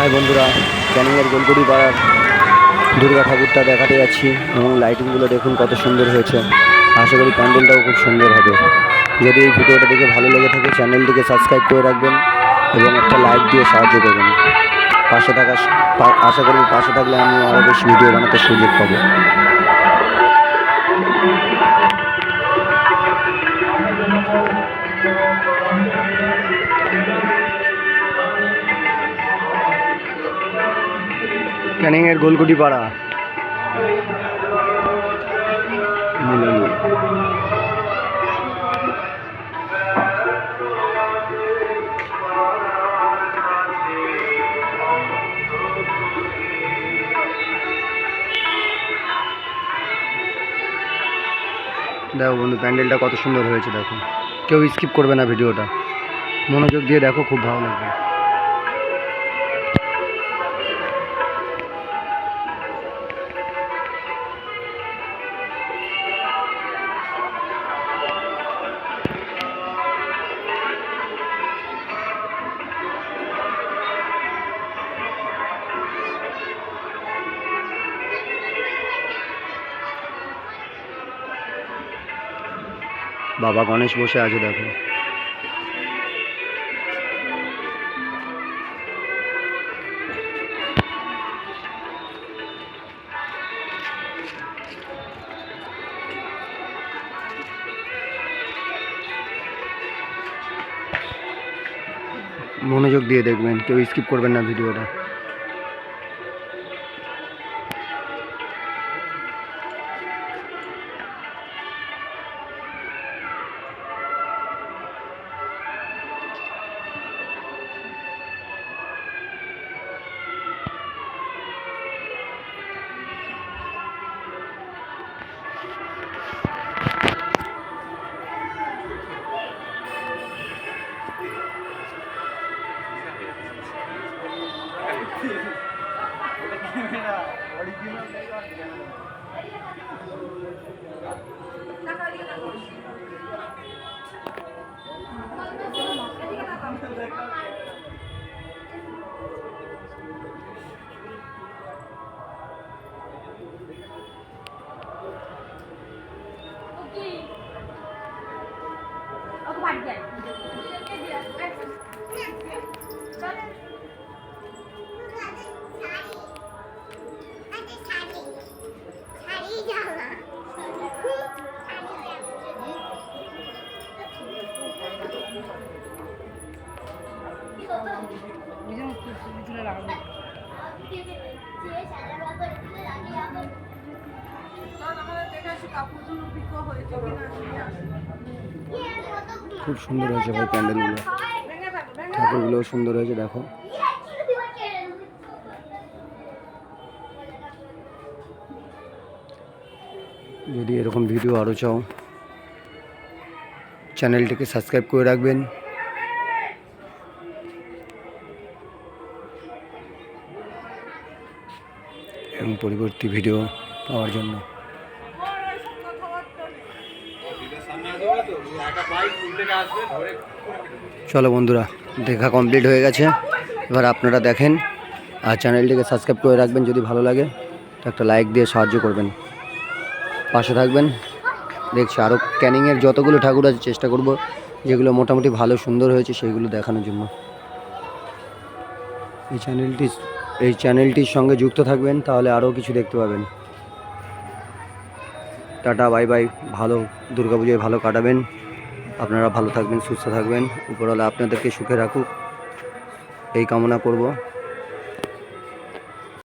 High বন্ধুরা, ক্যানিংয়ের গোলগুড়ি পাড়ার দুর্গা ঠাকুরটা দেখাতে যাচ্ছি এবং লাইটিংগুলো দেখুন কত সুন্দর হয়েছে। আশা করি প্যান্ডেলটাও খুব সুন্দর হবে। যদি এই ভিডিওটা দেখে ভালো লেগে থাকে, চ্যানেলটিকে সাবস্ক্রাইব করে রাখবেন এবং একটা লাইক দিয়ে সাহায্য করবেন। পাশে থাকা আশা করি পাশে থাকলে আমি আরও বেশি ভিডিও বানাতে সুযোগ পাবো। ক্যানিংয়ের গোলকুটি পাড়া দেখো বন্ধু, প্যান্ডেলটা কত সুন্দর হয়েছে, দেখো। কেউ স্কিপ করবে না ভিডিওটা। মনোযোগ দিয়ে দেখো, খুব ভালো লাগবে। বাবা গণেশ বসে আছে দেখো। মনোযোগ দিয়ে দেখবেন কেউ স্কিপ করবেন না ভিডিওটা। ওকে বাড়ি খুব সুন্দর হয়েছে ভাই প্যান্ডেলগুলো। ঠাকুরগুলোও সুন্দর হয়েছে, দেখো। যদি এরকম ভিডিও আরও চাও চ্যানেলটিকে সাবস্ক্রাইব করে রাখবেন। এবং পরবর্তী ভিডিও পাওয়ার জন্য। চলো বন্ধুরা, দেখা কমপ্লিট হয়ে গেছে। এবার আপনারা দেখেন, আর চ্যানেলটিকে সাবস্ক্রাইব করে রাখবেন যদি ভালো লাগে। তো একটা লাইক দিয়ে সাহায্য করবেন। পাশে থাকবেন। দেখছি আরও ক্যানিংয়ের যতগুলো ঠাকুর আছে, চেষ্টা করব যেগুলো মোটামুটি ভালো সুন্দর হয়েছে সেইগুলো দেখানোর জন্য। এই চ্যানেলটি এই চ্যানেলটির সঙ্গে যুক্ত থাকবেন, তাহলে আরও কিছু দেখতে পাবেন। টাটা, বাই বাই, ভালো দুর্গাপুজোয় ভালো কাটাবেন, আপনারা ভালো থাকবেন, সুস্থ থাকবেন, উপরওয়ালা আপনাদেরকে সুখে রাখুক, এই কামনা করব।